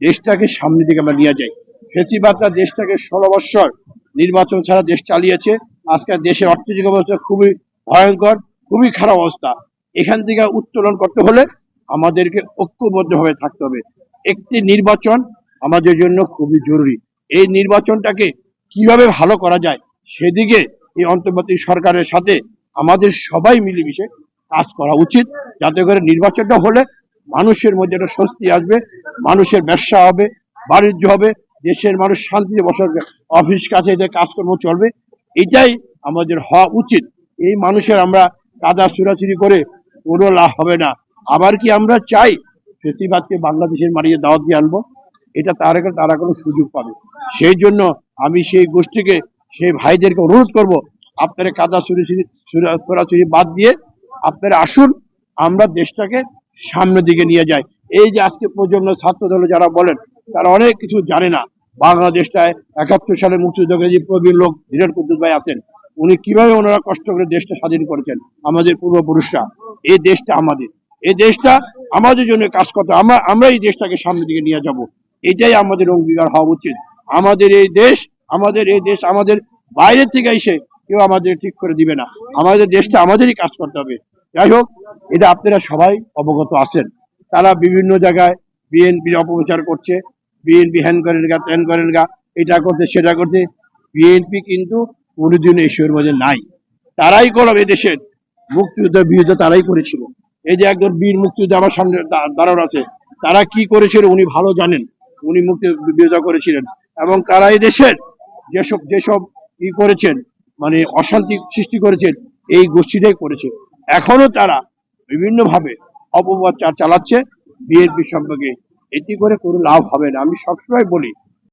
দেশটাকে সামনের দিকে আমরা নিয়ে যাই। ফেসিবাদটা দেশটাকে ষোলো বৎসর নির্বাচন ছাড়া দেশ চালিয়েছে। আজকে দেশের অর্থনৈতিক অবস্থা খুবই ভয়ঙ্কর, খুবই খারাপ অবস্থা। এখান থেকে উত্তোলন করতে হলে আমাদেরকে ঐক্যবদ্ধভাবে থাকতে হবে। একটি নির্বাচন আমাদের জন্য খুবই জরুরি। এই নির্বাচনটাকে কীভাবে ভালো করা যায় সেদিকে এই অন্তর্বর্তী সরকারের সাথে আমাদের সবাই মিলেমিশে কাজ করা উচিত। যাতে করে নির্বাচনটা হলে মানুষের মধ্যে একটা স্বস্তি আসবে, মানুষের ব্যবসা হবে, বাণিজ্য হবে, দেশের মানুষ শান্তিতে বসে অফিস কাছে যে কাজকর্ম চলবে, এটাই আমাদের হওয়া উচিত। এই মানুষের আমরা কাদা চুরাচুরি করে কোনো লাভ হবে না। আবার কি আমরা চাই ফেসিবাদকে বাংলাদেশের মারিয়ে দাওয়াত দিয়ে আনব? এটা তারা তারা কোনো সুযোগ পাবে। সেই জন্য আমি সেই গোষ্ঠীকে, সেই ভাইদেরকে অনুরোধ করব, আপনারা কাদা চুরি চুরি বাদ দিয়ে আপনারা আসুন, আমরা দেশটাকে সামনের দিকে নিয়ে যাই এই যে আজকে প্রজন্ম ছাত্র দল যারা বলেন, তারা অনেক কিছু জানে না। বাংলাদেশটায় একাত্তর সালে মুক্তিযুদ্ধকে যে প্রবীণ লোক ধীরেন কুদ্দুস ভাই আছেন, উনি কীভাবে ওনারা কষ্ট করে দেশটা স্বাধীন করেছেন, আমাদের পূর্বপুরুষরা। এই দেশটা আমাদের। এই দেশটা আমাদের জন্য কাজ করতে আমরা আমরা এই দেশটাকে সামনের দিকে নিয়ে যাব। এটাই আমাদের অঙ্গীকার হওয়া উচিত। আমাদের এই দেশ, আমাদের এই দেশ, আমাদের বাইরের থেকে এসে কেউ আমাদের ঠিক করে দিবে না। আমাদের দেশটা আমাদেরই কাজ করতে হবে। যাই হোক এটা আপনারা সবাই অবগত আছেন। তারা বিভিন্ন জায়গায় বিএনপির অপপ্রচার করছে বিএনপি হ্যান করেন গা ত্যান করেন গা, এটা করতে সেটা করতে বিএনপি কিন্তু কোনোদিন ঈশ্বর মাঝে নাই। তারাই করলাম দেশের মুক্তিযুদ্ধ, বিরুদ্ধে তারাই করেছিল। এই যে একজন বীর মুক্তিযুদ্ধ আমার সামনে দাঁড়ানো আছে, তারা কি করেছিল উনি ভালো জানেন। উনি মুক্তি বিরোধিতা করেছিলেন। এবং তারা এই দেশের যেসব যেসব ই করেছেন মানে অশান্তি সৃষ্টি করেছেন, এই গোষ্ঠীটাই করেছে। এখনও তারা বিভিন্ন ভাবে অপপ্রচার চালাচ্ছে, বিএনপি সম্পর্কে। এটি করে কোনো লাভ হবে না। আমি সবসময় বলি